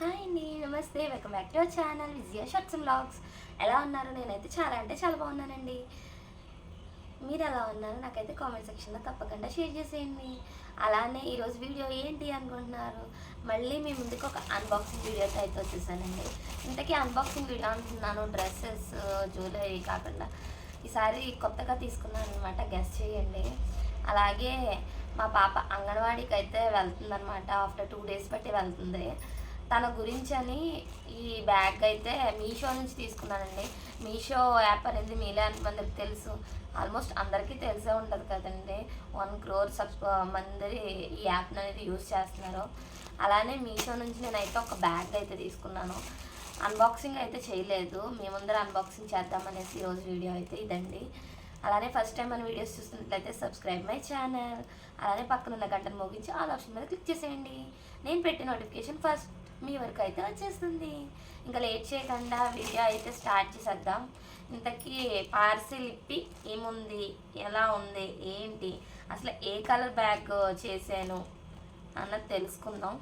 Hi అండి నమస్తే. Welcome back to our channel Vijaya shirts and blogs. ఎలా ఉన్నారు? నేనైతే చాలా అంటే చాలా బాగున్నానండి. మీరు ఎలా ఉన్నారు? నాకైతే కామెంట్ సెక్షన్లో తప్పకుండా షేర్ చేసేయండి. అలానే ఈరోజు వీడియో ఏంటి అనుకుంటున్నారు? మళ్ళీ మీ ముందుకు ఒక అన్బాక్సింగ్ వీడియోతో అయితే వచ్చేసానండి. ఇంతకీ అన్బాక్సింగ్ వీడియో అంటున్నాను డ్రెస్సెస్ జ్యువెలరీ కాకుండా. ఈసారి కొత్తగా తీసుకున్నాను అనమాట గెస్ట్ చేయండి. అలాగే మా పాప అంగన్వాడీకి అయితే వెళ్తుందనమాట ఆఫ్టర్ టూ డేస్ బట్టి వెళ్తుంది. తన గురించి అని ఈ బ్యాగ్ అయితే మీషో నుంచి తీసుకున్నానండి. మీషో యాప్ అనేది మీలే ఎంతమందికి తెలుసు? ఆల్మోస్ట్ అందరికీ తెలిసే ఉంటుంది కదండి. వన్ క్రోర్ సబ్స్ మంది ఈ యాప్ అనేది యూజ్ చేస్తున్నారు. అలానే మీషో నుంచి నేనైతే ఒక బ్యాగ్ అయితే తీసుకున్నాను. అన్బాక్సింగ్ అయితే చేయలేదు. మీ ముందర అన్బాక్సింగ్ చేద్దామనేసి ఈరోజు వీడియో అయితే ఇదండి. అలానే ఫస్ట్ టైం మన వీడియోస్ చూస్తున్నట్లయితే సబ్స్క్రైబ్ మై ఛానల్ అలానే పక్కన ఉన్న గంటను మోగించి ఆల్ ఆప్షన్ మీద క్లిక్ చేసేయండి. నేను పెట్టిన నోటిఫికేషన్ ఫస్ట్ మీ వరకు అయితే వచ్చేస్తుంది ఇంకా లేట్ చేయకుండా వీడియో అయితే స్టార్ట్ చేసేద్దాం. ఇంతకీ పార్సిల్ ఇప్పి ఏముంది? ఎలా ఉంది? ఏంటి? అసలు ఏ కలర్ బ్యాగ్ చేశాను అన్నది తెలుసుకుందాం.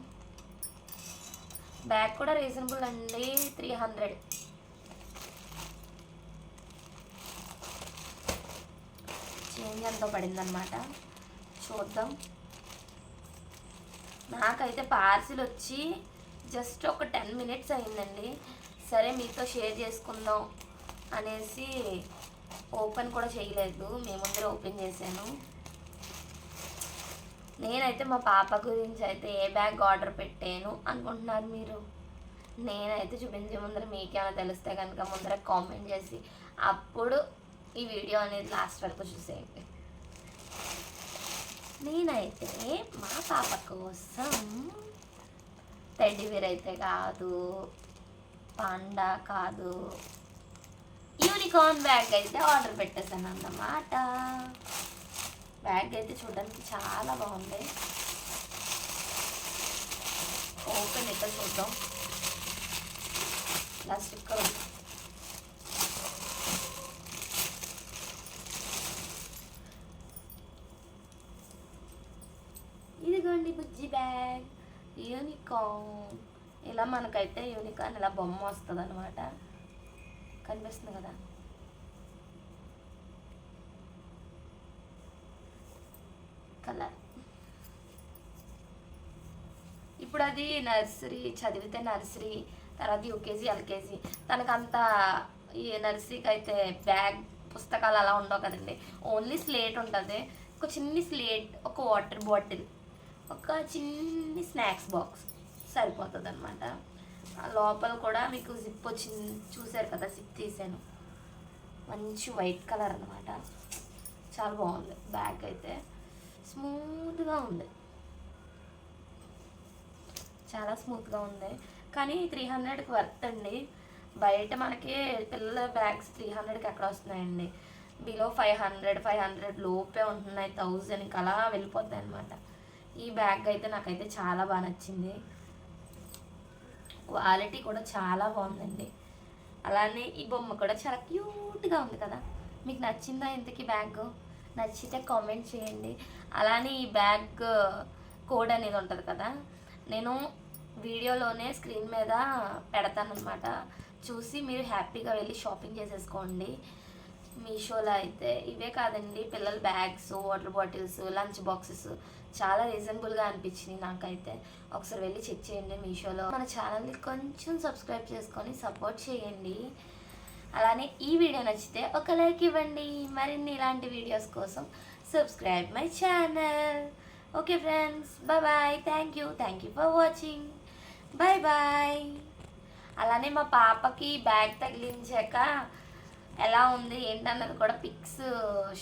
బ్యాగ్ కూడా రీజనబుల్ అండి త్రీ హండ్రెడ్. చేంజ్ ఎంతో పడిందనమాట చూద్దాం. నాకైతే పార్సిల్ వచ్చి జస్ట్ ఒక టెన్ మినిట్స్ అయిందండి. సరే మీతో షేర్ చేసుకుందాం అనేసి ఓపెన్ కూడా చేయలేదు. మేముందర ఓపెన్ చేశాను. నేనైతే మా పాప గురించి అయితే ఏ బ్యాగ్ ఆర్డర్ పెట్టాను అనుకుంటున్నారు మీరు? నేనైతే చూపించే ముందర మీకేమైనా తెలిస్తే కనుక ముందర కామెంట్ చేసి అప్పుడు ఈ వీడియో అనేది లాస్ట్ వరకు చూసేయండి. నేనైతే మా పాప కోసం టెడ్డీవేర్ అయితే కాదు పాండా కాదు. యూనికార్న్ బ్యాగ్ అయితే ఆర్డర్ పెట్టేశాను అన్నమాట. బ్యాగ్ అయితే చూడడానికి చాలా బాగుంది. ఓపెన్ అయితే చూద్దాం. ప్లాస్టిక్ ఇదిగోండి బుజ్జి బ్యాగ్. యూనికార్న్ ఇలా మనకైతే యూనికార్న్ ఇలా బొమ్మ వస్తుంది అనమాట కనిపిస్తుంది కదా? కలర్. ఇప్పుడు అది నర్సరీ చదివితే నర్సరీ తర్వాత యూకేజీ ఎల్కేజీ. తనకంత ఈ నర్సరీకి అయితే బ్యాగ్ పుస్తకాలు అలా ఉండవు కదండి. ఓన్లీ స్లేట్ ఉంటుంది. ఒక చిన్ని స్లేట్ ఒక వాటర్ బాటిల్. ఒక చిన్ని స్నాక్స్ బాక్స్ సరిపోతుంది అనమాట లోపల కూడా మీకు జిప్ వచ్చింది. చూసారు కదా జిప్ తీసాను. మంచి వైట్ కలర్ అనమాట చాలా బాగుంది. బ్యాగ్ అయితే స్మూత్గా ఉంది. చాలా స్మూత్గా ఉంది. కానీ త్రీ హండ్రెడ్కి వర్త్ అండి. బయట మనకి పిల్లల బ్యాగ్స్ త్రీ హండ్రెడ్కి ఎక్కడ వస్తున్నాయండి? Below five hundred five hundred లోపే ఉంటున్నాయి. థౌజండ్కి అలా వెళ్ళిపోతాయి అనమాట ఈ బ్యాగ్ అయితే నాకైతే చాలా బాగా నచ్చింది. క్వాలిటీ కూడా చాలా బాగుందండి. అలానే ఈ బొమ్మ కూడా చాలా క్యూట్గా ఉంది కదా. మీకు నచ్చిందా ఇంతకీ బ్యాగ్? నచ్చితే కామెంట్ చేయండి. అలానే ఈ బ్యాగ్ కోడ్ అనేది ఉంటుంది కదా. నేను వీడియోలోనే స్క్రీన్ మీద పెడతానమాట చూసి మీరు హ్యాపీగా వెళ్ళి షాపింగ్ చేసేసుకోండి. మీషోలో అయితే ఇవే కాదండి. పిల్లల bags water bottles lunch boxes చాలా రీజనబుల్గా అనిపించింది నాకైతే. ఒకసారి వెళ్ళి చెక్ చేయండి మీషోలో. మన ఛానల్ని కొంచెం సబ్స్క్రైబ్ చేసుకొని సపోర్ట్ చేయండి. అలానే ఈ వీడియో నచ్చితే ఒక లైక్ ఇవ్వండి. మరిన్ని ఇలాంటి వీడియోస్ కోసం subscribe my channel okay friends bye bye thank you thank you for watching bye bye అలానే మా పాపకి బ్యాగ్ తగిలించాక ఎలా ఉంది ఏంటన్నది కూడా పిక్స్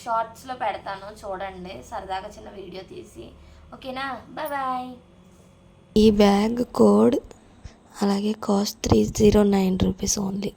షార్ట్స్లో పెడతాను చూడండి. సరదాగా చిన్న వీడియో తీసి. ఓకేనా? Bye bye. ఈ బ్యాగ్ కోడ్ అలాగే cost three zero nine rupees only.